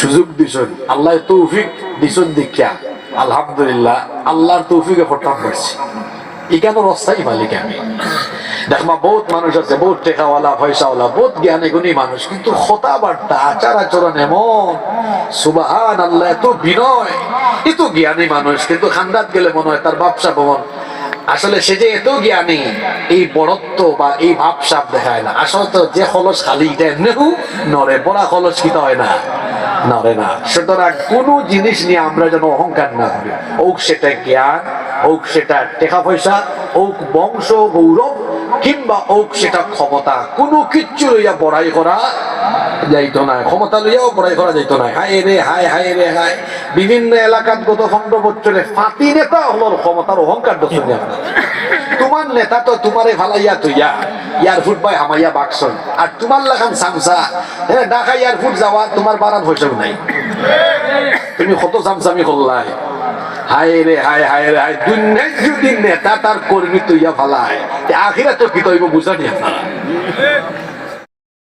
সুযোগ দিছন। আল্লাহ তৌফিক দিছন দীক্ষা আলহামদুলিল্লাহ, আল্লাহর তৌফিকে করছি। মালিক আমি। দেখমা বহুত মানুষ আছে, বহুত টেকাওয়ালা, পয়সাওয়ালা, বহুত জ্ঞানী গুণী মানুষ, কিন্তু হতা বার্তা আচার আচরণ এমন। সুবাহান আল্লাহ এত বিনয়, এত জ্ঞানী মানুষ, কিন্তু খান্দাত গেলে মনে হয় তার ব্যবসা ভবন। আসলে সে যে এত জ্ঞানী, এই বড়ত্ব বা এই ভাবসাব দেখায় না। আসলে তো যে খলস খালি এটা এমনিও নরে বড়া খলস কিতা হয় না। নরে না। সুতরাং কোনো জিনিস নিয়ে আমরা যেন অহংকার না করি। হোক সেটা জ্ঞান, হোক সেটা টাকা পয়সা, হোক বংশ, গৌরব, কিংবা হোক সেটা ক্ষমতা, কোনো কিচ্ছু লইয়া বড়াই করা যাইতো না, ক্ষমতা লইয়াও বড়াই করা যাইতো না। হায় রে, হায় হায় রে, হায়। বিভিন্ন এলাকাত গত পনেরো বছরে ফাঁতি নেতা হলোর ক্ষমতার অহংকার দর্শন তোমার নেতা তো তোমারে ফালাইয়া তুইয়া ইয়ার ফুট বাই হামাইয়া বাকসন আর তোমার লাগান সামসা। হ্যাঁ ঢাকা ইয়ার ফুট যাওয়া, তোমার বাড়ার পয়সাও নাই। তুমি কত সামসামি করলাই হায় রে, হায় হায় রে, হায়। দুনিয়ায় যদি নেতা তার কর্মী তুইয়া ফালায় আখিরা তো কি তৈব বুঝানি আপনারা